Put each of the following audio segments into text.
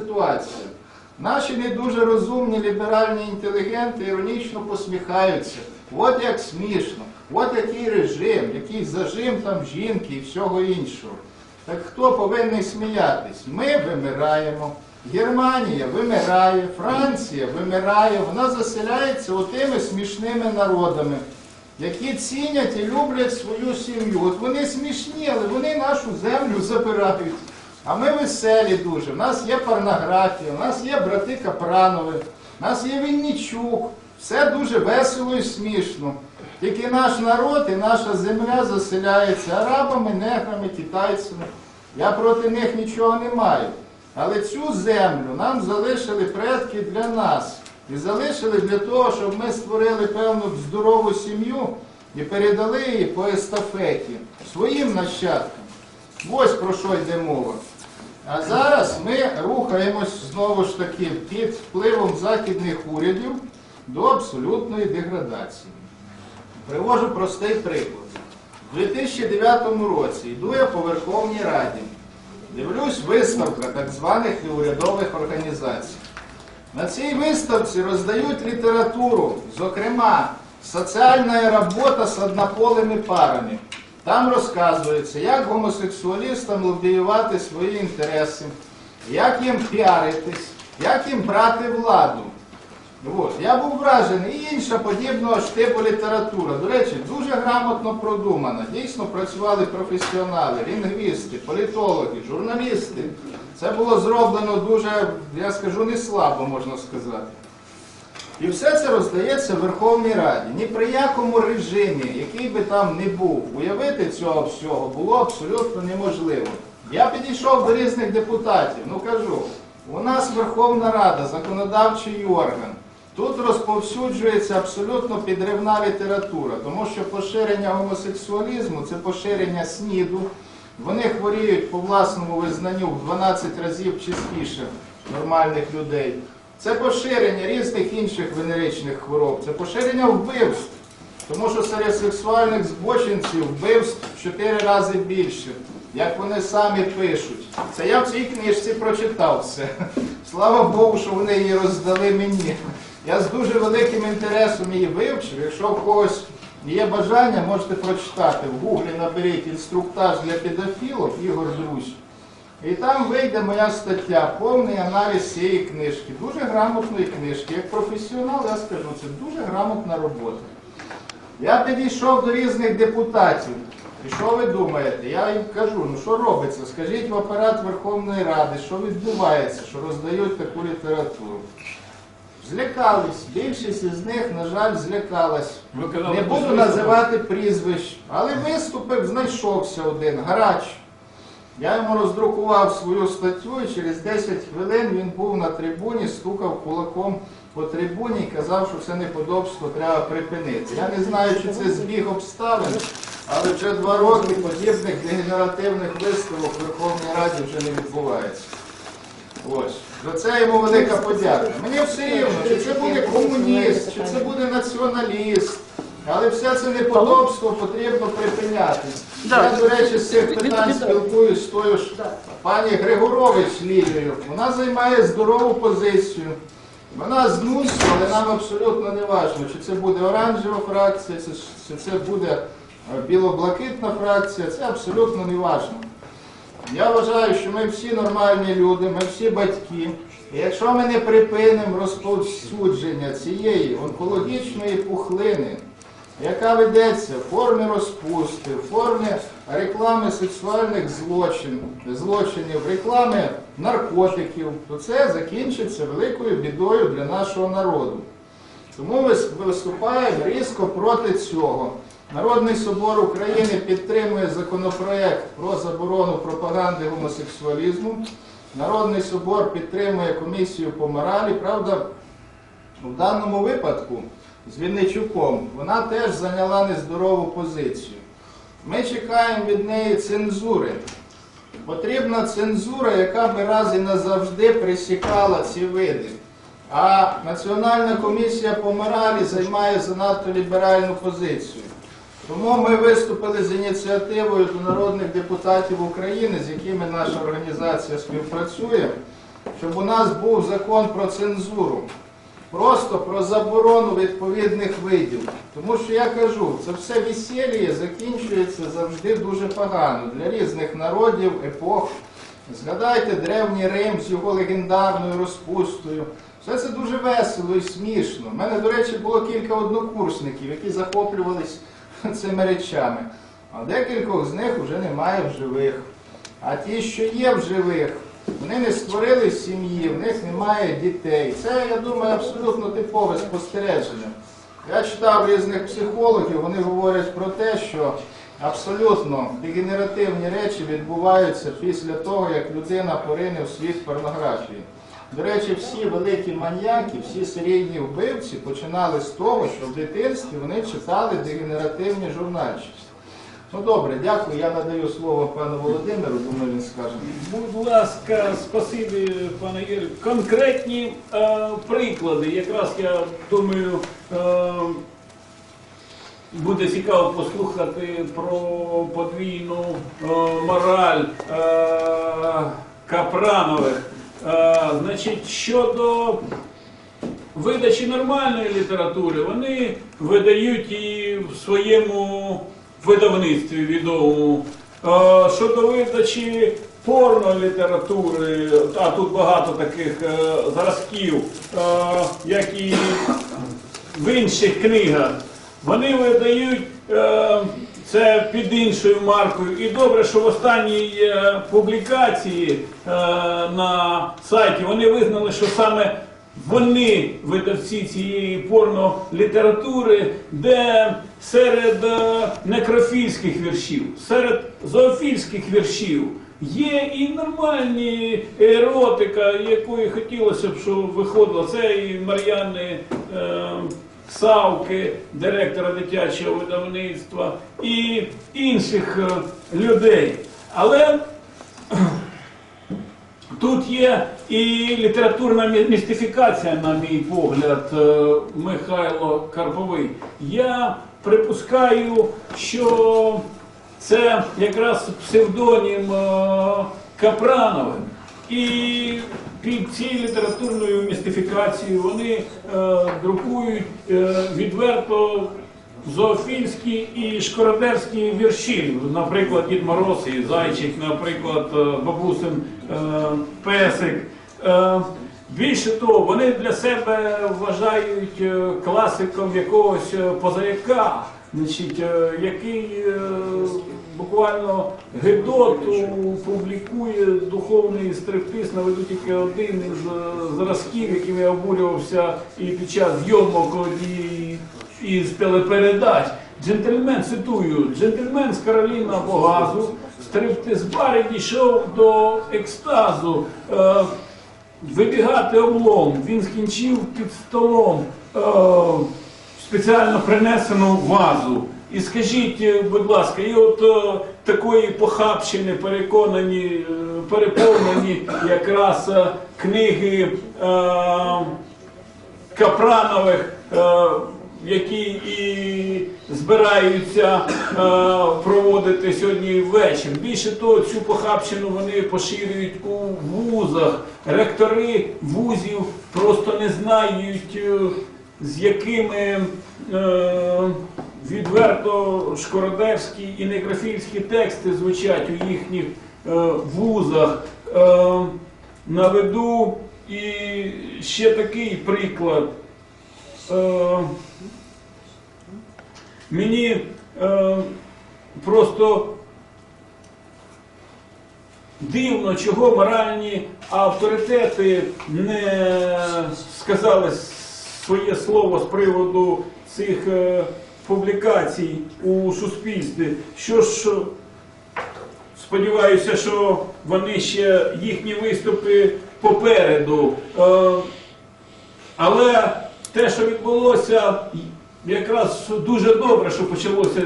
ситуація. Наші не дуже розумні ліберальні інтелігенти іронічно посміхаються. От як смішно, от який режим, який зажим там жінки і всього іншого. Так хто повинен сміятись? Ми вимираємо, Германія вимирає, Франція вимирає, вона заселяється отими смішними народами, які цінять і люблять свою сім'ю. От вони смішні, але вони нашу землю забирають. А ми веселі дуже. У нас є порнографія, у нас є брати Капранови, у нас є Віннічук. Все дуже весело і смішно. Тільки наш народ і наша земля заселяється арабами, неграми, китайцями. Я проти них нічого не маю. Але цю землю нам залишили предки для нас. І залишили для того, щоб ми створили певну здорову сім'ю і передали її по естафеті своїм нащадкам. Ось про що йде мова. А зараз ми рухаємось знову ж таки під впливом західних урядів до абсолютної деградації. Привожу простий приклад. У 2009 році йду я по Верховній Раді. Дивлюсь виставка так званих неурядових організацій. На цій виставці роздають літературу, зокрема, соціальна робота з однополими парами. Там розказується, як гомосексуалістам лобіювати свої інтереси, як їм піаритись, як їм брати владу. От. Я був вражений і інша подібного ж типу література. До речі, дуже грамотно продумана. Дійсно працювали професіонали, лінгвісти, політологи, журналісти. Це було зроблено дуже, я скажу, не слабо, можна сказати. І все це роздається в Верховній Раді. Ні при якому режимі, який би там не був, уявити цього всього було абсолютно неможливо. Я підійшов до різних депутатів, ну кажу, у нас Верховна Рада, законодавчий орган. Тут розповсюджується абсолютно підривна література, тому що поширення гомосексуалізму це поширення СНІДу. Вони хворіють по власному визнанню в 12 разів частіше нормальних людей. Це поширення різних інших венеричних хвороб, це поширення вбивств. Тому що серед сексуальних збочинців вбивств в 4 рази більше, як вони самі пишуть. Це я в цій книжці прочитав все. Слава Богу, що вони її роздали мені. Я з дуже великим інтересом її вивчив. Якщо в когось є бажання, можете прочитати. В гуглі наберіть інструктаж для педофілів Ігор Друзь. І там вийде моя стаття, повний аналіз цієї книжки. Дуже грамотної книжки. Як професіонал, я скажу, це дуже грамотна робота. Я підійшов до різних депутатів. І що ви думаєте? Я їм кажу, ну що робиться? Скажіть в апарат Верховної Ради, що відбувається, що роздають таку літературу. Злякались. Більшість із них, на жаль, злякалась. Не буду називати прізвищ, але виступив, знайшовся один, гарач. Я йому роздрукував свою статтю, і через 10 хвилин він був на трибуні, стукав кулаком по трибуні і казав, що це неподобство треба припинити. Я не знаю, чи це збіг обставин, але вже два роки подібних дегенеративних виставок в Верховній Раді вже не відбувається. Ось. За це йому велика подяка. Мені все рівно, чи це буде комуніст, чи це буде націоналіст. Але все це неподобство потрібно припиняти. Я, до речі, з цих питань спілкуюсь з тою ж пані Григорович Лілією. Вона займає здорову позицію. Вона з НУСу, але нам абсолютно не важливо, чи це буде оранжева фракція, чи чи це буде е, біло-блакитна фракція, це абсолютно не важливо. Я вважаю, що ми всі нормальні люди, ми всі батьки. І якщо ми не припинимо розповсюдження цієї онкологічної пухлини, яка ведеться в формі розпусти, в формі реклами сексуальних злочин, злочинів, реклами наркотиків, то це закінчиться великою бідою для нашого народу. Тому ми виступаємо різко проти цього. Народний собор України підтримує законопроект про заборону пропаганди гомосексуалізму. Народний собор підтримує комісію по моралі. Правда, в даному випадку з Вінничуком вона теж зайняла нездорову позицію. Ми чекаємо від неї цензури. Потрібна цензура, яка би раз і назавжди присікала ці види. А Національна комісія по моралі займає занадто ліберальну позицію. Тому ми виступили з ініціативою до народних депутатів України, з якими наша організація співпрацює, щоб у нас був закон про цензуру. Просто про заборону відповідних видів. Тому що я кажу, це все весілля закінчується завжди дуже погано для різних народів, епох. Згадайте Древній Рим з його легендарною розпустою. Все це дуже весело і смішно. У мене, до речі, було кілька однокурсників, які захоплювались цими речами. А декількох з них вже немає в живих. А ті, що є в живих, вони не створили сім'ї, в них немає дітей. Це, я думаю, абсолютно типове спостереження. Я читав різних психологів, вони говорять про те, що абсолютно дегенеративні речі відбуваються після того, як людина порине в світ порнографії. До речі, всі великі маньяки, всі серійні вбивці починали з того, що в дитинстві вони читали дегенеративні журнальчики. Ну добре, дякую. Я надаю слово пану Володимиру, думаю, він скаже. Будь ласка, спасибі, пане Юрію. Конкретні е, приклади. Якраз я думаю, е, буде цікаво послухати про подвійну е, мораль е, Капранових. Е, значить, щодо видачі нормальної літератури, вони видають і в своєму видавництві відомому. Е, Щодо видачі порнолітератури, а тут багато таких е, зразків, е, як і в інших книгах, вони видають це під іншою маркою. І добре, що в останній публікації на сайті вони визнали, що саме вони видавці цієї порнолітератури, де серед е, некрофільських віршів, серед зоофільських віршів є і нормальні еротика, якої хотілося б, щоб виходила. Це і Мар'яни е, Савки, директора дитячого видавництва, і інших е, людей. Але Тут є і літературна містифікація, на мій погляд, е, Михайло Карповий. Я припускаю, що це якраз псевдонім е, Капранових. І під цією літературною містифікацією вони е, друкують відверто зоофільські і шкородерські вірші, наприклад, Дід Мороз і Зайчик, наприклад, е, бабусин е, Песик. Е, Більше того, вони для себе вважають класиком якогось позаяка, значить, який буквально Гедоту публікує духовний стриптиз, наведу тільки один із зразків, яким я обурювався і під час зйомок однієї із телепередач. Джентльмен, цитую, джентльмен з Кароліна Богазу, стриптиз барі дійшов до екстазу. Е, вибігати облом. Він скінчив під столом е, спеціально принесену вазу. І скажіть, е, будь ласка, і от е, такої похабщини переконані, е, переповнені якраз е, книги е, Капранових, е, які і збираються е, проводити сьогодні вечір. Більше того, цю похабщину вони поширюють у вузах. Ректори вузів просто не знають, е, з якими е, відверто шкородерські і некрофільські тексти звучать у їхніх е, вузах. Е, наведу і ще такий приклад. Е, мені е, просто дивно, чого моральні авторитети не сказали своє слово з приводу цих е, публікацій у суспільстві. Що ж, сподіваюся, що вони ще їхні виступи попереду. Але те, що відбулося, якраз дуже добре, що почалося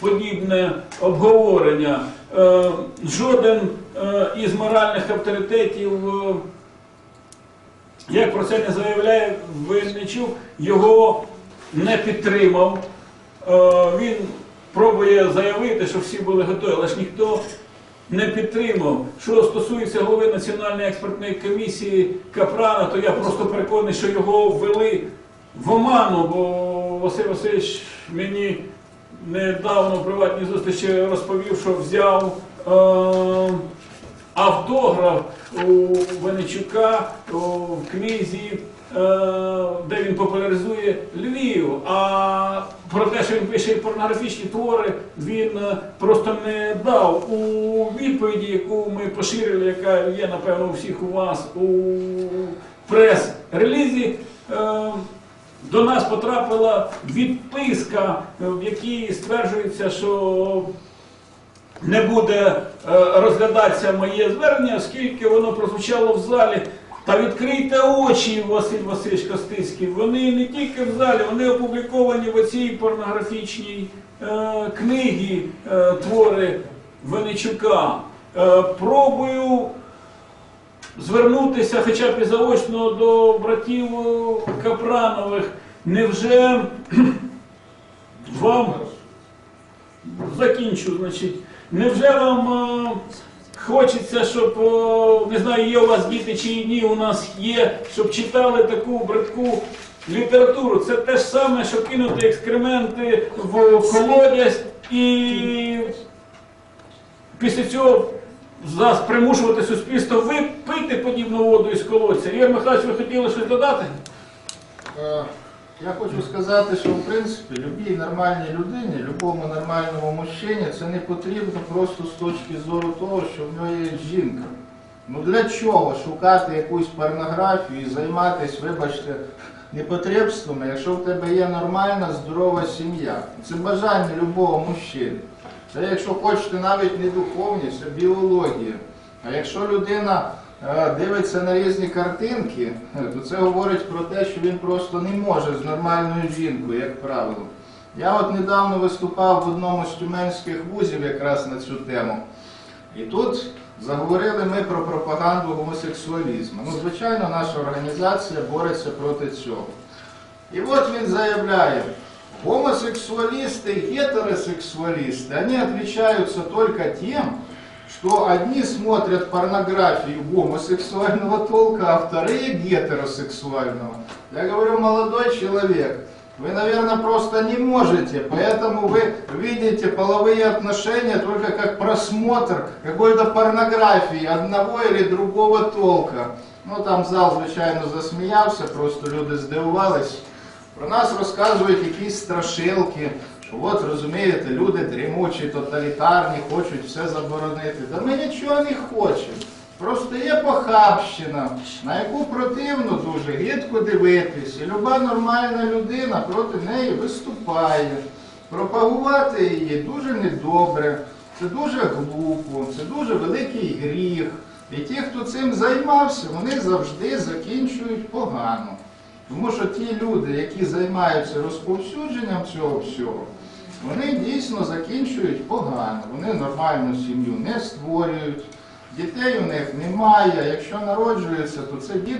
подібне обговорення. Е, Жоден е, із моральних авторитетів, е, як про це не заявляє Винничук, його не підтримав. Він пробує заявити, що всі були готові, але ж ніхто не підтримав. Що стосується голови Національної експертної комісії Капрана, то я просто переконаний, що його ввели в оману, бо Василь Васильович мені недавно в приватній зустрічі розповів, що взяв е, автограф у Венечука в книзі, де він популяризує Львів. А про те, що він пише порнографічні твори, він е, просто не дав у відповіді, яку ми поширили, яка є, напевно, у всіх у вас у прес-релізі. Е, до нас потрапила відписка, е, в якій стверджується, що не буде е, розглядатися моє звернення, оскільки воно прозвучало в залі. Та відкрийте очі, Василь Васильович Костицький. Вони не тільки в залі, вони опубліковані в оцій порнографічній е, книгі е, твори Венечука. Е, пробую звернутися хоча б і заочно до братів е, Капранових. Невже вам закінчу, значить, невже вам е, хочеться, щоб е, не знаю, є у вас діти чи ні, у нас є, щоб читали таку братку літературу? Це те ж саме, що кинути екскременти в колодязь і після цього зараз примушувати суспільство випити подібну воду із колодця. Ігор Михайлович, ви хотіли щось додати? Я хочу сказати, що в принципі любій нормальній людині, любому нормальному мужчині це не потрібно просто з точки зору того, що в нього є жінка. Ну для чого шукати якусь порнографію і займатися, вибачте, непотребствами, якщо в тебе є нормальна, здорова сім'я? Це бажання любого мужчини. Це якщо хочете навіть не духовність, а біологія. А якщо людина дивиться на різні картинки, то це говорить про те, що він просто не може з нормальною жінкою, як правило. Я от недавно виступав в одному з тюменських вузів якраз на цю тему. І тут заговорили ми про пропаганду гомосексуалізму. Ну, звичайно, наша організація бореться проти цього. И вот он заявляет, гомосексуалисты и гетеросексуалисты, они отличаются только тем, что одни смотрят порнографию гомосексуального толка, а вторые гетеросексуального. Я говорю, молодой человек, вы, наверное, просто не можете, поэтому вы видите половые отношения только как просмотр какой-то порнографии одного или другого толка. Ну там зал, звичайно, засміявся, просто люди здивувались. Про нас розказують якісь страшилки, що от розумієте, люди дрімучі, тоталітарні, хочуть все заборонити. Та ми нічого не хочемо. Просто є похабщина, на яку противно дуже гидко дивитись. І люба нормальна людина проти неї виступає. Пропагувати її дуже недобре, це дуже глупо, це дуже великий гріх. І ті, хто цим займався, вони завжди закінчують погано. Тому що ті люди, які займаються розповсюдженням цього всього, вони дійсно закінчують погано. Вони нормальну сім'ю не створюють, дітей у них немає. Якщо народжується, то це діти.